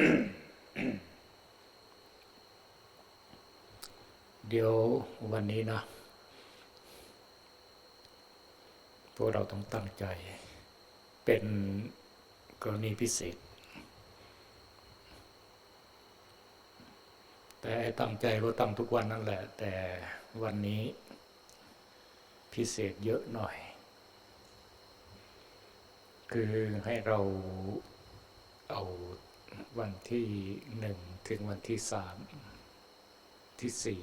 เดี๋ยววันนี้นะ พวกเราต้องตั้งใจ เป็นกรณีพิเศษ แต่ไอ้ตั้งใจก็ตั้งทุกวันนั่นแหละ แต่วันนี้พิเศษเยอะหน่อย คือให้เราเอา วันที่หนึ่งถึงวันที่สามที่สี่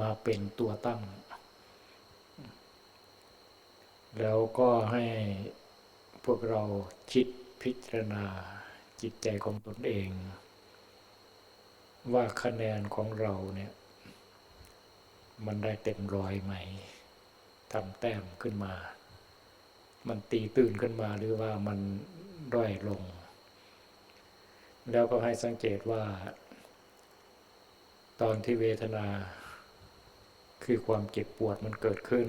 มาเป็นตัวตั้ง แล้วก็ให้พวกเราคิดพิจารณาจิตใจของตนเอง ว่าคะแนนของเราเนี่ย มันได้เต็มร้อยไหมทำแต้มขึ้นมา มันตีตื่นขึ้นมาหรือว่ามันด้อยลง แล้วก็ให้สังเกตว่า ตอนที่เวทนา คือความเจ็บปวดมันเกิดขึ้น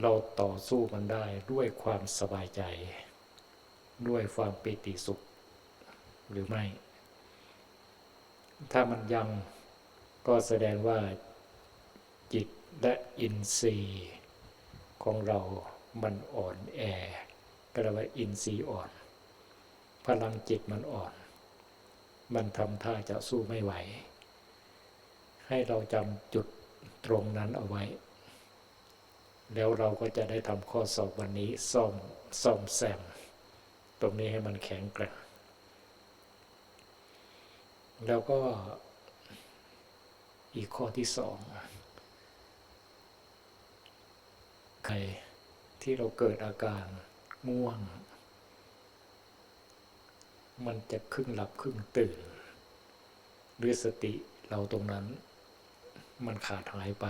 เราต่อสู้มันได้ด้วยความสบายใจ ด้วยความปิติสุข หรือไม่ ถ้ามันยังก็แสดงว่าจิตและอินทรีย์ ของเรามันอ่อนแอก็เรียกว่าอินทรีย์อ่อน พลังจิตมันอ่อน มันทำท่าจะสู้ไม่ไหว ให้เราจำจุดตรงนั้นเอาไว้ แล้วเราก็จะได้ทำข้อสอบวันนี้ซ่อมซ่อมแซม ตรงนี้ให้มันแข็งแกร่ง แล้วก็อีกข้อที่สอง ใครที่เราเกิดอาการง่วง มันจะครึ่งหลับครึ่งตื่น หรือสติเราตรงนั้น มันขาดหายไป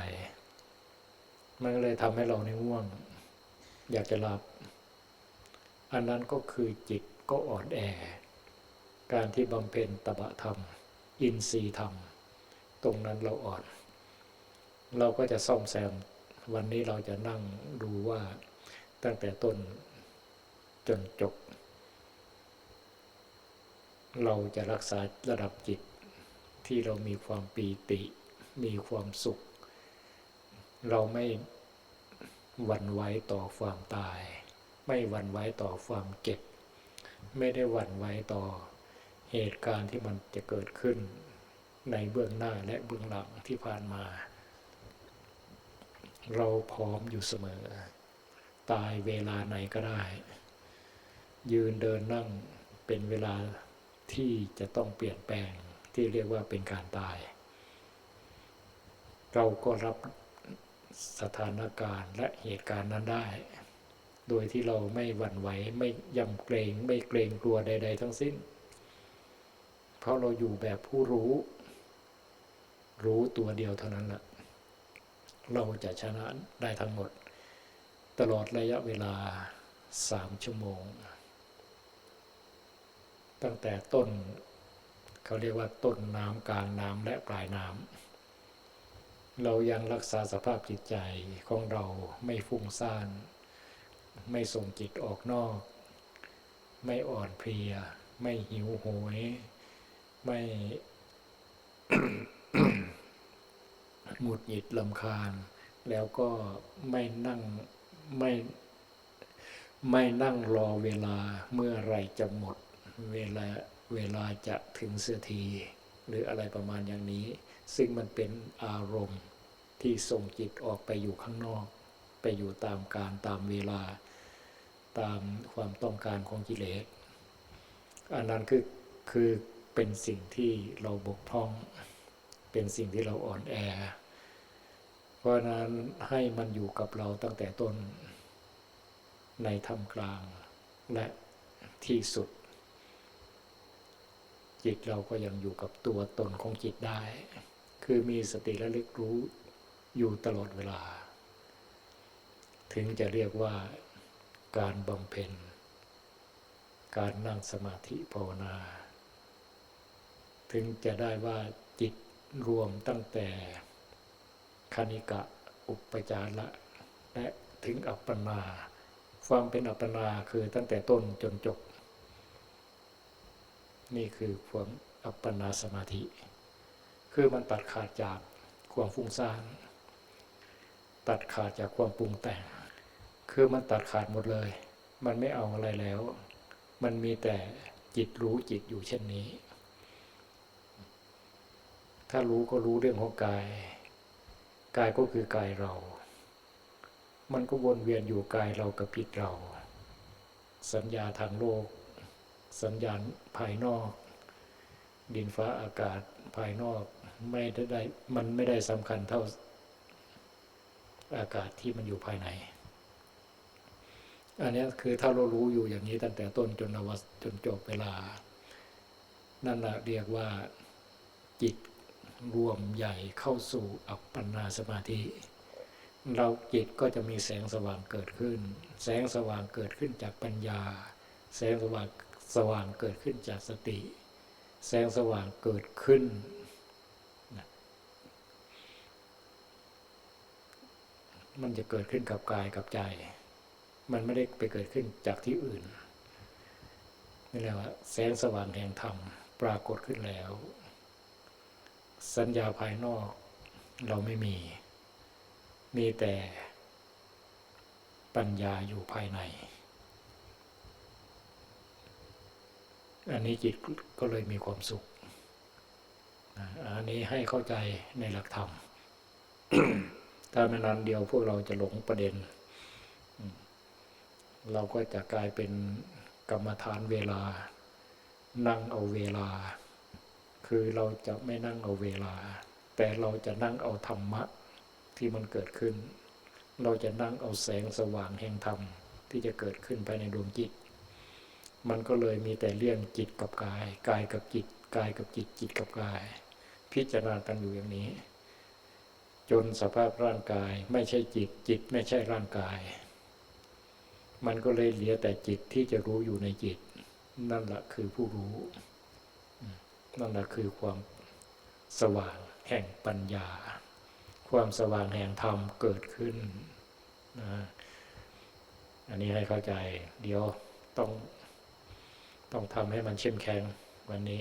มันก็เลยทำให้เราในง่วง อยากจะหลับ อันนั้นก็คือจิตก็อ่อนแอ การที่บำเพ็ญตบะธรรม อินทรีย์ธรรม ตรงนั้นเราอ่อน เราก็จะซ่อมแซม วันนี้เราจะนั่งดูว่าตั้งแต่ต้นจนจบ เราจะรักษาระดับจิตที่เรามีความปีติ มีความสุข เราไม่หวั่นไหวต่อความตาย ไม่หวั่นไหวต่อความเจ็บ ไม่ได้หวั่นไหวต่อเหตุการณ์ที่มันจะเกิดขึ้นในเบื้องหน้าและเบื้องหลังที่ผ่านมา เราพร้อมอยู่เสมอ ตายเวลาไหนก็ได้ ยืนเดินนั่งเป็นเวลาที่จะต้องเปลี่ยนแปลงที่เรียกว่าเป็นการตาย เราก็รับสถานการณ์และเหตุการณ์นั้นได้ โดยที่เราไม่หวั่นไหวไม่ยำเกรงไม่เกรงกลัวใด ๆ ทั้งสิ้น เพราะเราอยู่แบบผู้รู้ รู้ตัวเดียวเท่านั้นแหละ เราจะชนะได้ทั้งหมด ตลอดระยะเวลาสามชั่วโมง ตั้งแต่ต้นเขาเรียกว่าต้นน้ำกลางน้ำและปลายน้ำเรายังรักษาสภาพจิตใจของเราไม่ฟุ้งซ่าน ไม่ส่งจิตออกนอก ไม่อ่อนเพลีย ไม่หิวโหย ไม่ หงุดหงิดลำคาญ แล้วก็ไม่นั่งไม่ไม่นั่งรอเวลาเมื่อไรจะหมดเวลาเวลาจะถึงเสียที หรืออะไรประมาณอย่างนี้ ซึ่งมันเป็นอารมณ์ที่ส่งจิตออกไปอยู่ข้างนอก ไปอยู่ตามการตามเวลา ตามความต้องการของกิเลสอันนั้นคือคือเป็นสิ่งที่เราบกพร่อง เป็นสิ่งที่เราอ่อนแอ เพราะนั้นให้มันอยู่กับเราตั้งแต่ต้น ในท่ามกลางและที่สุด จิตเราก็ยังอยู่กับตัวตนของจิตได้ คือมีสติและลึกรู้อยู่ตลอดเวลา ถึงจะเรียกว่าการบำเพ็ญ การนั่งสมาธิภาวนา ถึงจะได้ว่าจิตรวมตั้งแต่ คณิกะอุปจาระและถึงอัปปนา ความเป็นอัปปนาคือตั้งแต่ต้นจนจบ นี่คือความอัปปนาสมาธิ คือมันตัดขาดจากความฟุ้งซ่าน ตัดขาดจากความปรุงแต่ง คือมันตัดขาดหมดเลย มันไม่เอาอะไรแล้ว มันมีแต่จิตรู้จิตอยู่เช่นนี้ ถ้ารู้ก็รู้เรื่องของกาย กายก็คือกายเรา มันก็วนเวียนอยู่กายเรากับจิตเรา สัญญาทางโลก สัญญาณภายนอก ดินฟ้าอากาศภายนอกไม่ได้มันไม่ได้สำคัญเท่าอากาศที่มันอยู่ภายใน อันนี้คือถ้าเรารู้อยู่อย่างนี้ตั้งแต่ต้นจนอวสจนจบเวลา นั่นแหละเรียกว่าจิต รวมใหญ่เข้าสู่อัปปนาสมาธิ เราจิตก็จะมีแสงสว่างเกิดขึ้น แสงสว่างเกิดขึ้นจากปัญญา แสงสว่างสว่างเกิดขึ้นจากสติ แสงสว่างเกิดขึ้น มันจะเกิดขึ้นกับกายกับใจ มันไม่ได้ไปเกิดขึ้นจากที่อื่นนี่แหละว่าแสงสว่างแห่งธรรมปรากฏขึ้นแล้ว สัญญาภายนอกเราไม่มี มีแต่ปัญญาอยู่ภายใน อันนี้จิตก็เลยมีความสุข อันนี้ให้เข้าใจในหลักธรรม ถ้าไม่นานเดียวพวกเราจะหลงประเด็น เราก็จะกลายเป็นกรรมฐานเวลา นั่งเอาเวลา คือเราจะไม่นั่งเอาเวลา แต่เราจะนั่งเอาธรรมะที่มันเกิดขึ้น เราจะนั่งเอาแสงสว่างแห่งธรรม ที่จะเกิดขึ้นภายในดวงจิต มันก็เลยมีแต่เรื่องจิตกับกาย กายกับจิต กายกับจิต จิตกับกาย พิจารณากันอยู่อย่างนี้ จนสภาพร่างกายไม่ใช่จิต จิตไม่ใช่ร่างกาย มันก็เลยเหลือแต่จิตที่จะรู้อยู่ในจิต นั่นแหละคือผู้รู้ นั่นแหละคือความสว่างแห่งปัญญา ความสว่างแห่งธรรมเกิดขึ้นนะอันนี้ให้เข้าใจ เดี๋ยวต้องต้องทำให้มันเข้มแข็งวันนี้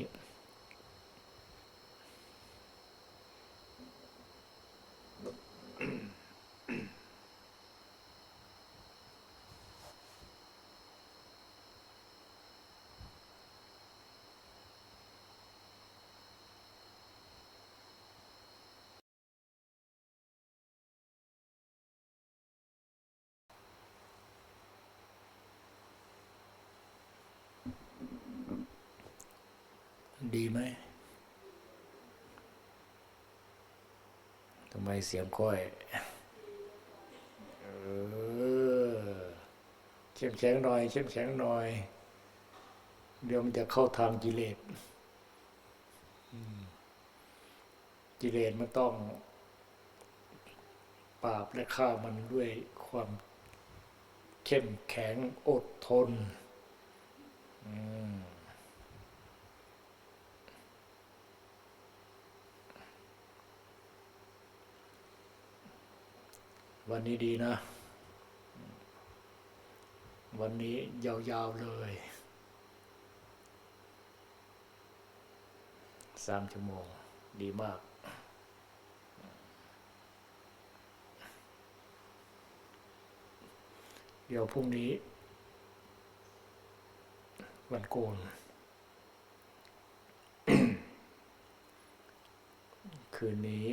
ดี ไหมทำไมเสียงค่อยเออเข้มแข็งหน่อยเข้มแข็งหน่อย เดี๋ยวมันจะเข้าทางกิเลสกิเลสมันต้อง ปราบและฆ่ามันด้วยความเข้มแข็งอดทน อืม วันนี้ดีนะ วันนี้ยาวๆเลยสามชั่วโมงดีมาก เดี๋ยวพรุ่งนี้ วันโกน คืนนี้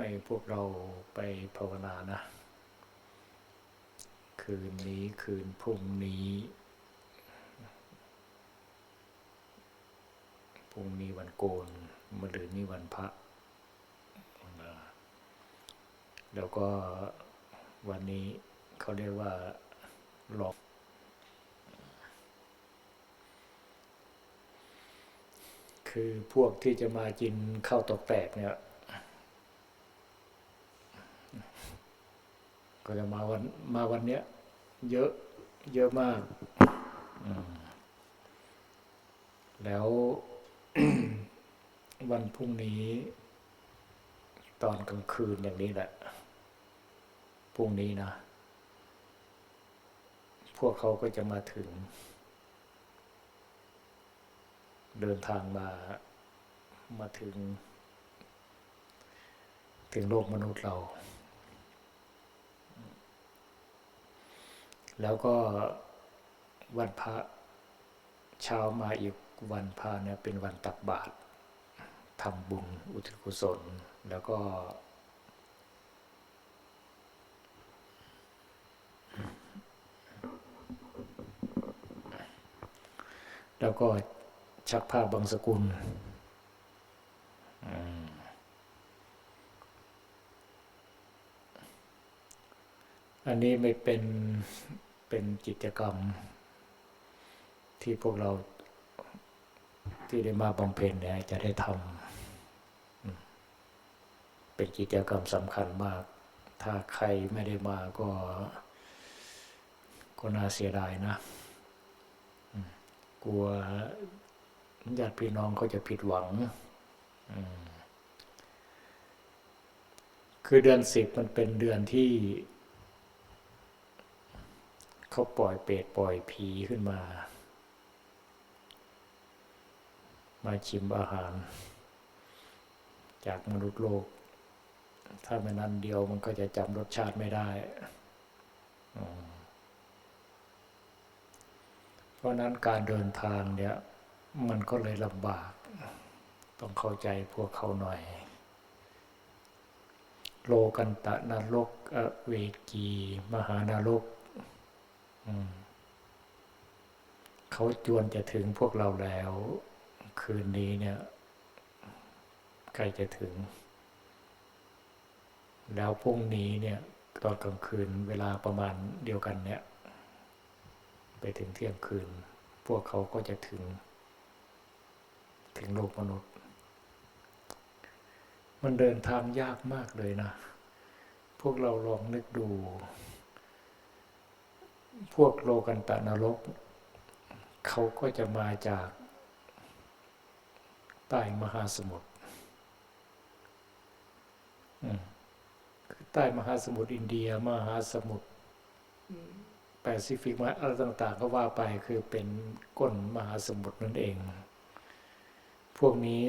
ให้พวกเราไปภาวนานะ คืนนี้คืนพรุ่งนี้ พรุ่งนี้วันโกนมะรืนนี้วันพระนะแล้วก็วันนี้เขาเรียกว่าหลอกคือพวกที่จะมากินข้าวตอกแตกเนี่ย ก็จะมาวันมาวันเนี้ย เยอะเยอะมากอืมแล้ววันพรุ่งนี้ ตอนกลางคืนอย่างนี้แหละพรุ่งนี้นะ พวกเขาก็จะมาถึง เดินทางมามาถึง ถึงโลกมนุษย์เรา แล้วก็วันพระเช้ามาอีกวันพระเนี่ยเป็นวันตักบาตรทำบุญอุทิศกุศล แล้วก็ แล้วก็ชักผ้าบางสกุลอันนี้ไม่เป็น เป็นกิจกรรม ที่พวกเราที่ได้มาบำเพ็ญเนี่ยจะได้ทำเป็นกิจกรรมสำคัญมาก ถ้าใครไม่ได้มาก็ก็น่าเสียดายนะกลัวญาติพี่น้องเขาจะผิดหวัง คือเดือนสิบมันเป็นเดือนที่ เขาปล่อยเปรตปล่อยผีขึ้นมา มาชิมอาหาร จากมนุษย์โลก ถ้าไม่นั้นเดียวมันก็จะจำรสชาติไม่ได้ เพราะนั้นการเดินทางเนี่ย มันก็เลยลำบาก ต้องเข้าใจพวกเขาหน่อยโลกันตะนรกอเวกี มหานรก เขาจวนจะถึงพวกเราแล้ว คืนนี้เนี่ยใกล้จะถึง แล้วพรุ่งนี้เนี่ยตอนกลางคืนเวลาประมาณเดียวกันเนี่ย ไปถึงเที่ยงคืน พวกเขาก็จะถึง ถึงโลกมนุษย์ มันเดินทางยากมากเลยนะ พวกเราลองนึกดู พวกโลกันตะนรก เขาก็จะมาจาก ใต้มหาสมุทรคือใต้มหาสมุทรอินเดีย มหาสมุทรแปซิฟิกมาอะไรต่าง ๆ ก็ว่าไปคือเป็นก้นมหาสมุทรนั่นเอง พวกนี้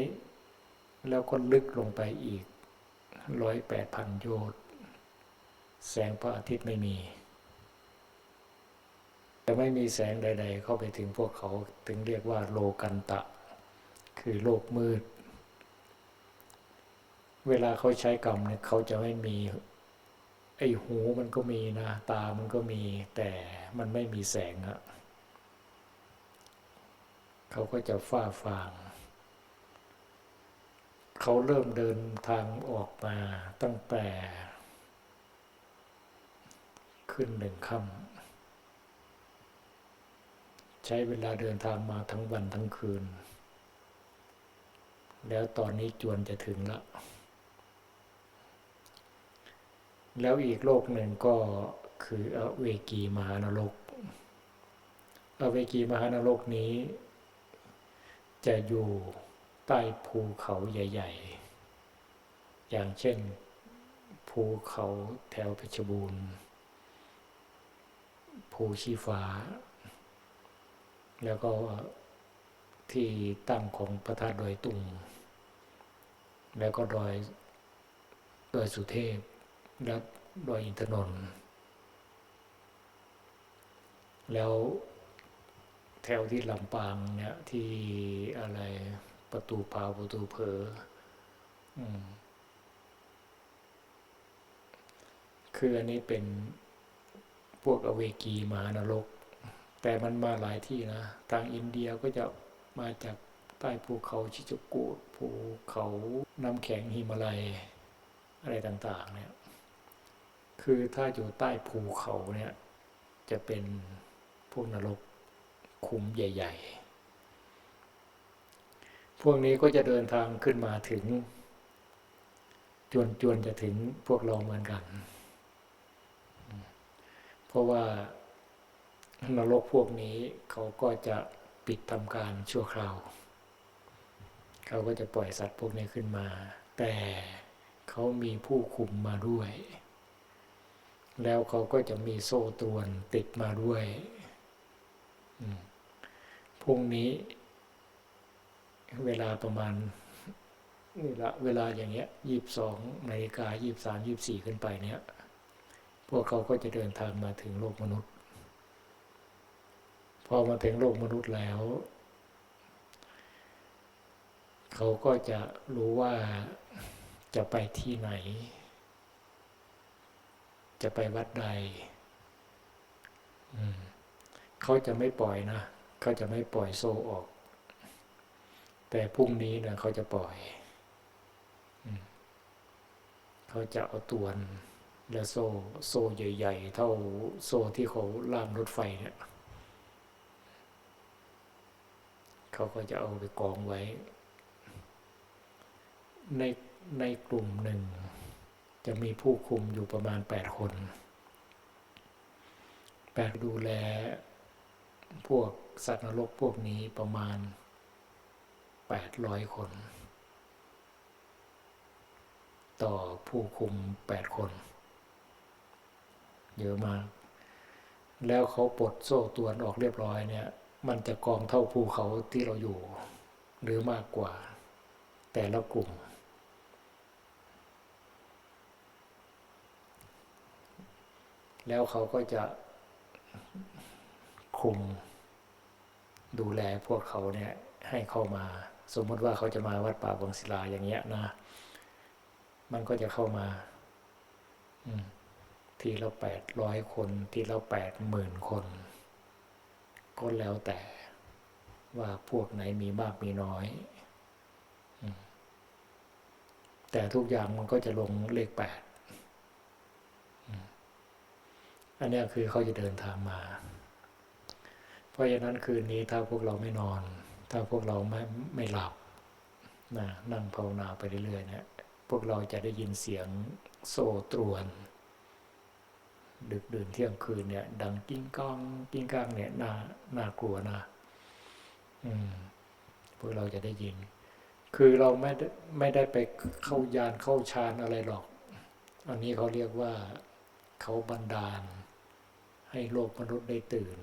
แล้วก็ลึกลงไปอีกร้อยแปดพันโยชน์แสงพระอาทิตย์ไม่มี แต่ไม่มีแสงใด ๆ เข้าไปถึงพวกเขาถึงเรียกว่าโลกันตะ คือโลกมืด เวลาเขาใช้กรรมเนี่ยเขาจะไม่มีไอ้หูมันก็มีนะ ตามันก็มีแต่มันไม่มีแสงอะเขาก็จะฟ้าฟางเขาเริ่มเดินทางออกมาตั้งแต่ ขึ้นหนึ่งค่ำ ใช้เวลาเดินทางมาทั้งวันทั้งคืน แล้วตอนนี้จวนจะถึงละ แล้วอีกโลกหนึ่งก็คืออเวกีมหานรกอเวกีมหานรกนี้ จะอยู่ใต้ภูเขาใหญ่ ๆ อย่างเช่นภูเขาแถวเพชรบูรณ์ภูชีฟ้า แล้วก็ที่ตั้งของพระธาตุดอยตุง แล้วก็ดอยดอยสุเทพ และดอยอินทนนท์แล้วแถวที่ลำปางเนี่ยที่อะไรประตูพาวประตูเพออคืออันนี้เป็นพวกอเวกีมหานรก แต่มันมาหลายที่นะ ทางอินเดียก็จะมาจากใต้ภูเขาชิจกูดภูเขาน้ำแข็งหิมาลัย อะไรต่าง ๆ เนี่ย คือถ้าอยู่ใต้ภูเขาเนี่ย จะเป็นพวกนรกคุมใหญ่ ๆ พวกนี้ก็จะเดินทางขึ้นมาถึง จวนจวนจะถึงพวกเราเหมือนกัน เพราะว่า นรกพวกนี้เขาก็จะปิดทำการชั่วคราว เขาก็จะปล่อยสัตว์พวกนี้ขึ้นมา แต่เขามีผู้คุมมาด้วย แล้วเขาก็จะมีโซ่ตรวนติดมาด้วยพรุ่งนี้ เวลาประมาณนี่ละเวลาอย่างเงี้ยยี่สิบสองนาฬิกายี่สามยี่สี่ขึ้นไปเนี่ย พวกเขาก็จะเดินทางมาถึงโลกมนุษย์ พอมาถึงโลกมนุษย์แล้ว เขาก็จะรู้ว่าจะไปที่ไหน จะไปวัดใด เขาจะไม่ปล่อยนะ เขาจะไม่ปล่อยโซ่ออก แต่พรุ่งนี้นะเขาจะปล่อย เขาจะเอาตวนและโซ่ โซ่ใหญ่ ๆ เท่าโซ่ที่เขาล่ามรถไฟเนี่ย เขาก็จะเอาไปกองไว้ ในในกลุ่มหนึ่ง จะมีผู้คุมอยู่ประมาณแปดคนแปดดูแลพวกสัตว์นรกพวกนี้ประมาณแปดร้อยคน ต่อผู้คุมแปดคน เยอะมาก แล้วเขาปลดโซ่ตรวนออกเรียบร้อยเนี่ย มันจะกองเท่าภูเขาที่เราอยู่ หรือมากกว่า แต่ละกลุ่ม แล้วเขาก็จะคุมดูแลพวกเขาเนี่ยให้เข้ามา สมมติว่าเขาจะมาวัดป่าวังศิลาอย่างเงี้ยนะ มันก็จะเข้ามาทีละแปดร้อยคน ทีละแปดหมื่นคน ก็แล้วแต่ว่าพวกไหนมีมากมีน้อย แต่ทุกอย่างมันก็จะลงเลขแปดอันนี้คือเขาจะเดินทางมา เพราะฉะนั้นคืนนี้ถ้าพวกเราไม่นอน ถ้าพวกเราไม่ไม่หลับนะนั่งภาวนาไปเรื่อยๆเนี่ยพวกเราจะได้ยินเสียงโซ่ตรวน ดึกดื่นเที่ยงคืนเนี่ย ดังกิ้งก้อง กิ้งก้างเนี่ยน่าน่ากลัวนะอืมพวกเราจะได้ยิน คือเราไม่ได้ไม่ได้ไปเข้ายานเข้าฌานอะไรหรอก อันนี้เขาเรียกว่าเขาบันดาล ให้โลกมนุษย์ได้ตื่น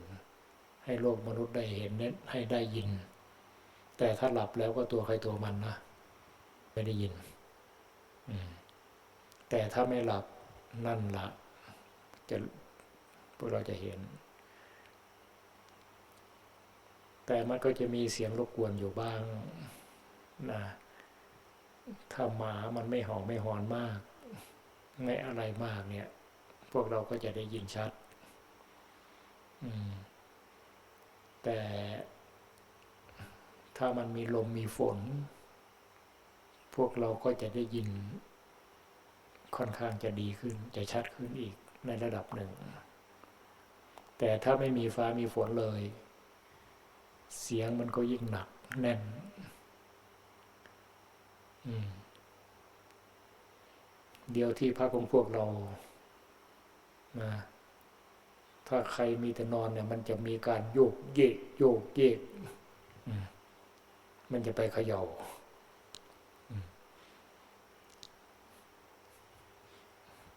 ให้โลกมนุษย์ได้เห็นเน้นให้ได้ยิน แต่ถ้าหลับแล้วก็ตัวใครตัวมันนะไม่ได้ยินแต่ถ้าไม่หลับนั่นละ จะพวกเราจะเห็น แต่มันก็จะมีเสียงรบกวนอยู่บ้างนะถ้าหมามันไม่ห่าไม่หอนมาก ไม่อะไรมากเนี่ย พวกเราก็จะได้ยินชัดแต่ถ้ามันมีลมมีฝน พวกเราก็จะได้ยินค่อนข้างจะดีขึ้น จะชัดขึ้นอีก ในระดับหนึ่ง แต่ถ้าไม่มีฟ้ามีฝนเลย เสียงมันก็ยิ่งหนักแน่นเดียวที่พักของพวกเรานะถ้าใครมีแต่นอนเนี่ย มันจะมีการโยกเยกโยกเยกมันจะไปเขย่า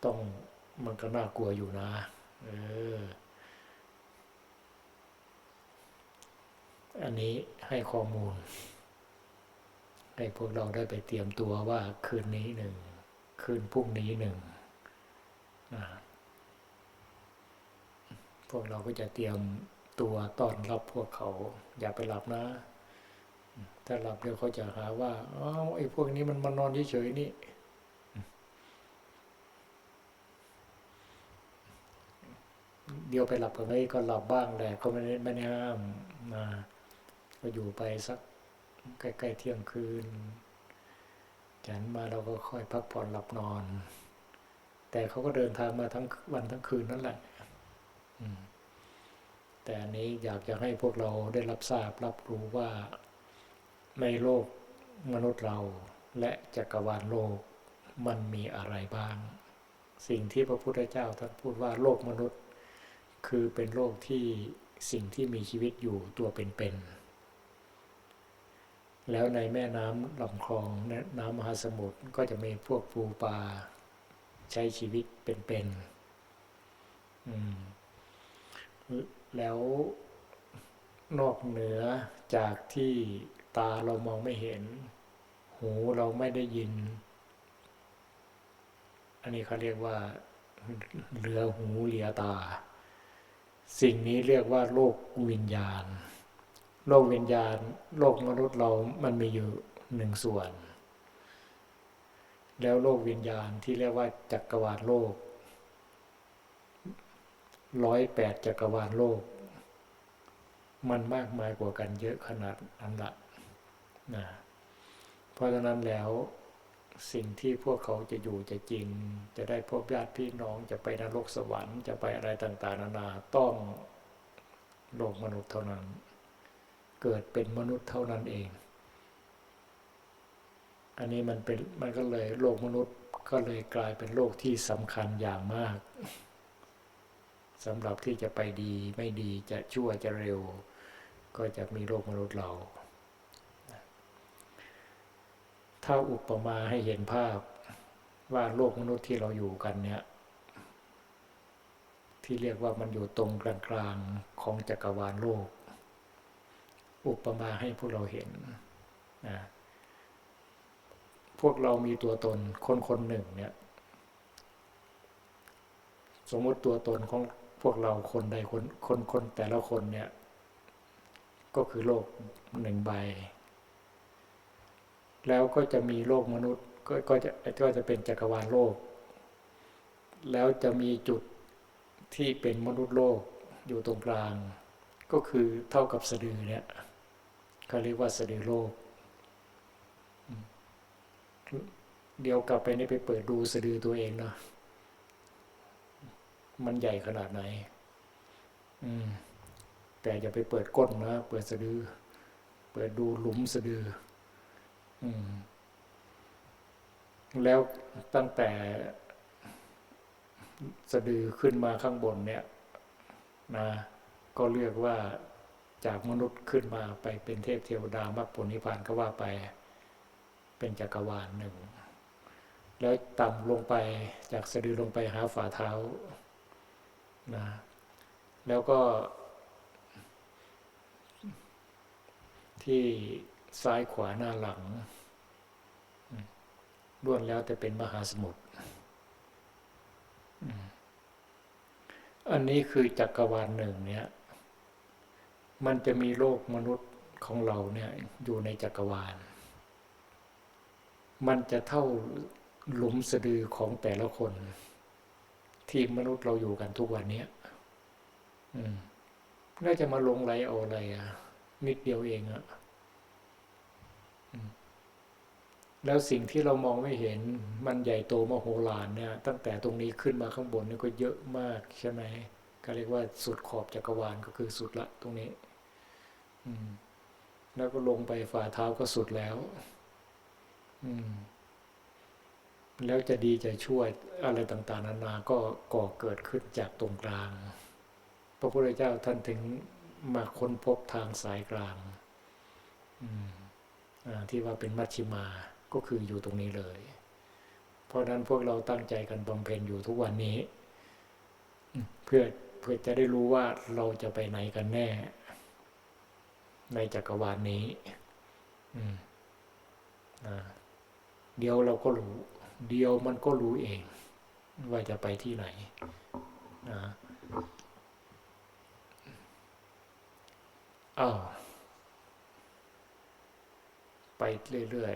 ต้อง มันก็น่ากลัวอยู่นะ เออ อันนี้ให้ข้อมูล ให้พวกเราได้ไปเตรียมตัวว่าคืนนี้หนึ่ง คืนพรุ่งนี้หนึ่งนะพวกเราก็จะเตรียมตัวต้อนรับพวกเขา อย่าไปหลับนะ ถ้าหลับเดี๋ยวเขาจะหาว่าอ้าวไอ้พวกนี้มันมานอนเฉยๆนี่ เดี๋ยวไปหลับกันไว้ก็หลับบ้างแหละก็ไม่ได้ไม่ได้ห้ามนะก็อยู่ไปสักใกล้ๆเที่ยงคืนฉันมาเราก็ค่อยพักผ่อนหลับนอน แต่เขาก็เดินทางมาทั้งวันทั้งคืนนั่นแหละแต่อันนี้อยากจะให้พวกเราได้รับทราบรับรู้ว่าในโลกมนุษย์เราและจักรวาลโลกมันมีอะไรบ้าง สิ่งที่พระพุทธเจ้าท่านพูดว่าโลกมนุษย์ คือเป็นโลกที่สิ่งที่มีชีวิตอยู่ตัวเป็นๆ แล้วในแม่น้ำลำคลองน้ำมหาสมุทรก็จะมีพวกปูปลาใช้ชีวิตเป็นๆอืมแล้วนอกเหนือจากที่ตาเรามองไม่เห็น หูเราไม่ได้ยิน อันนี้เขาเรียกว่าเหลือหูเหลียตา สิ่งนี้เรียกว่าโลกวิญญาณ โลกวิญญาณ โลกมนุษย์เรามันมีอยู่หนึ่งส่วน แล้วโลกวิญญาณที่เรียกว่าจักรวาลโลกร้อยแปดจักรวาลโลก มันมากมายกว่ากันเยอะขนาดนั้นละนะเพราะฉะนั้นแล้ว สิ่งที่พวกเขาจะอยู่จะกินจะได้พบญาติพี่น้องจะไปนรกสวรรค์จะไปอะไรต่างๆ นานาต้องโลกมนุษย์เท่านั้น เกิดเป็นมนุษย์เท่านั้นเอง อันนี้มันเป็นมันก็เลยโลกมนุษย์ก็เลยกลายเป็นโลกที่สำคัญอย่างมากสำหรับที่จะไปดีไม่ดีจะชั่วจะเร็ว ก็จะมีโลกมนุษย์เรา ถ้าอุปมาให้เห็นภาพว่าโลกมนุษย์ที่เราอยู่กันเนี่ย ที่เรียกว่ามันอยู่ตรงกลางๆของจักรวาลโลก อุปมาให้พวกเราเห็นนะพวกเรามีตัวตนคนคนหนึ่งเนี่ยสมมติตัวตนของพวกเราคนใดคนคนคนแต่ละคนเนี่ย ก็คือโลกหนึ่งใบ แล้วก็จะมีโลกมนุษย์ก็ก็จะก็จะเป็นจักรวาลโลก แล้วจะมีจุดที่เป็นมนุษย์โลกอยู่ตรงกลาง ก็คือเท่ากับสะดือเนี่ยเขาเรียกว่าสะดือโลก เดี๋ยวกลับไปนี่ไปเปิดดูสะดือตัวเองเนาะมันใหญ่ขนาดไหน อืมแต่อย่าไปเปิดก้นนะ เปิดสะดือ เปิดดูหลุมสะดือ แล้วตั้งแต่สะดือขึ้นมาข้างบนเนี่ยนะก็เรียกว่าจากมนุษย์ขึ้นมาไปเป็นเทพเทวดามรรคผลนิพพานก็ว่าไปเป็นจักรวาลหนึ่ง แล้วต่ำลงไปจากสะดือลงไปหาฝ่าเท้านะแล้วก็ที่ ซ้ายขวาหน้าหลังล้วนแล้วแต่เป็นมหาสมุทรอันนี้คือจักรวาลหนึ่งเนี่ย มันจะมีโลกมนุษย์ของเราเนี่ยอยู่ในจักรวาล มันจะเท่าหลุมสะดือของแต่ละคน ที่มนุษย์เราอยู่กันทุกวันนี้อืมแล้วจะมาลงไหลเอาอะไรอะนิดเดียวเองอะ แล้วสิ่งที่เรามองไม่เห็นมันใหญ่โตมโหฬารเนี่ย ตั้งแต่ตรงนี้ขึ้นมาข้างบนนี่ก็เยอะมากใช่ไหมก็เรียกว่าสุดขอบจักรวาลก็คือสุดละตรงนี้ อืม แล้วก็ลงไปฝ่าเท้าก็สุดแล้ว อืม แล้วจะดีจะช่วยอะไรต่างๆนานาก็ก่อเกิดขึ้นจากตรงกลาง พระพุทธเจ้าท่านถึงมาค้นพบทางสายกลาง ที่ว่าเป็นมัชชิมาก็คืออยู่ตรงนี้เลย เพราะนั้นพวกเราตั้งใจกันบำเพ็ญอยู่ทุกวันนี้ เพื่อเพื่อจะได้รู้ว่าเราจะไปไหนกันแน่ ในจักรวาลนนี้เดี๋ยวเราก็รู้ เดียวมันก็รู้เอง ว่าจะไปที่ไหนอ้าว ไปเรื่อย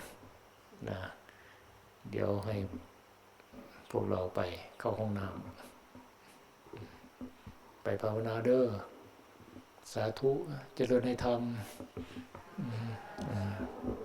ๆนะเดี๋ยวให้พวกเราไปเข้าห้องน้ำไปภาวนาเด้อสาธุเจริญในธรรมทำ